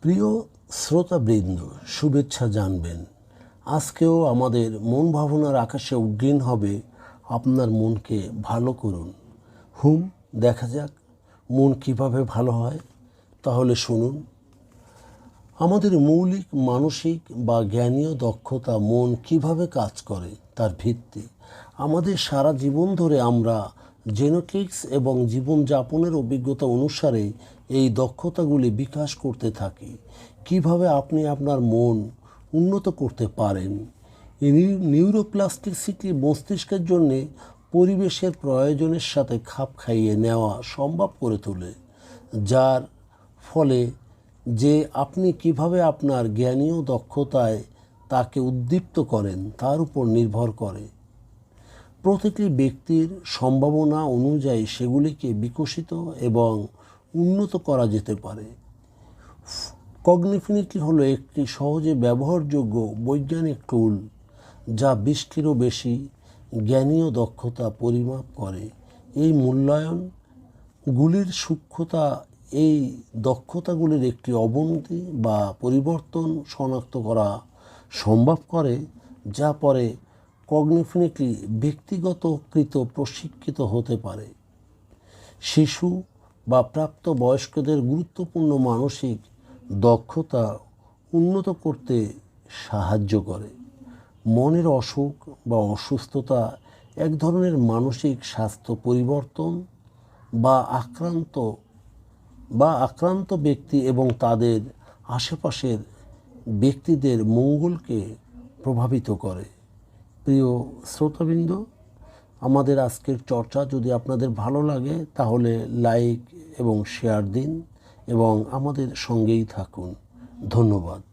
প্রিয় শ্রোতাবৃন্দ, শুভেচ্ছা জানবেন। আজকেও আমাদের মন ভাবনার আকাশে উড্ডীন হবে আপনার মনকে ভালো করুন। হুম, দেখা যাক মন কীভাবে ভালো হয়। তাহলে শুনুন। আমাদের মৌলিক, মানসিক বা জ্ঞানীয় দক্ষতা মন কীভাবে কাজ করে তার ভিত্তি। আমাদের সারা জীবন ধরে আমরা জেনেটিক্স এবং জীবনযাপনের অভিজ্ঞতা অনুসারে এই দক্ষতাগুলি বিকাশ করতে থাকি। কীভাবে আপনি আপনার মন উন্নত করতে পারেন? নিউরোপ্লাস্টিসিটি মস্তিষ্কের জন্য পরিবেশের প্রয়োজনের সাথে খাপ খাইয়ে নেওয়া সম্ভব করে তোলে, যার ফলে যে আপনি কীভাবে আপনার জ্ঞানীয় দক্ষতায় তাকে উদ্দীপ্ত করেন তার উপর নির্ভর করে। প্রতিটি ব্যক্তির সম্ভাবনা অনুযায়ী সেগুলিকে বিকশিত এবং উন্নত করা যেতে পারে। কগনিফিনিটি হলো একটি সহজে ব্যবহারযোগ্য বৈজ্ঞানিক টুল যা বিশটিরও বেশি জ্ঞানীয় দক্ষতা পরিমাপ করে। এই মূল্যায়ন গুলির সূক্ষ্মতা এই দক্ষতাগুলির একটি অবনতি বা পরিবর্তন শনাক্ত করা সম্ভব করে, যা পরে কগনিফিনিটলি ব্যক্তিগতকৃত প্রশিক্ষিত হতে পারে। শিশু বা প্রাপ্ত বয়স্কদের গুরুত্বপূর্ণ মানসিক দক্ষতা উন্নত করতে সাহায্য করে। মনের অসুখ বা অসুস্থতা এক ধরনের মানসিক স্বাস্থ্য পরিবর্তন বা আক্রান্ত বা আক্রান্ত ব্যক্তি এবং তাদের আশেপাশের ব্যক্তিদের মঙ্গলকে প্রভাবিত করে। প্রিয় শ্রোতাবৃন্দ, আমাদের আজকের চর্চা যদি আপনাদের ভালো লাগে, তাহলে লাইক এবং শেয়ার দিন এবং আমাদের সঙ্গেই থাকুন। ধন্যবাদ।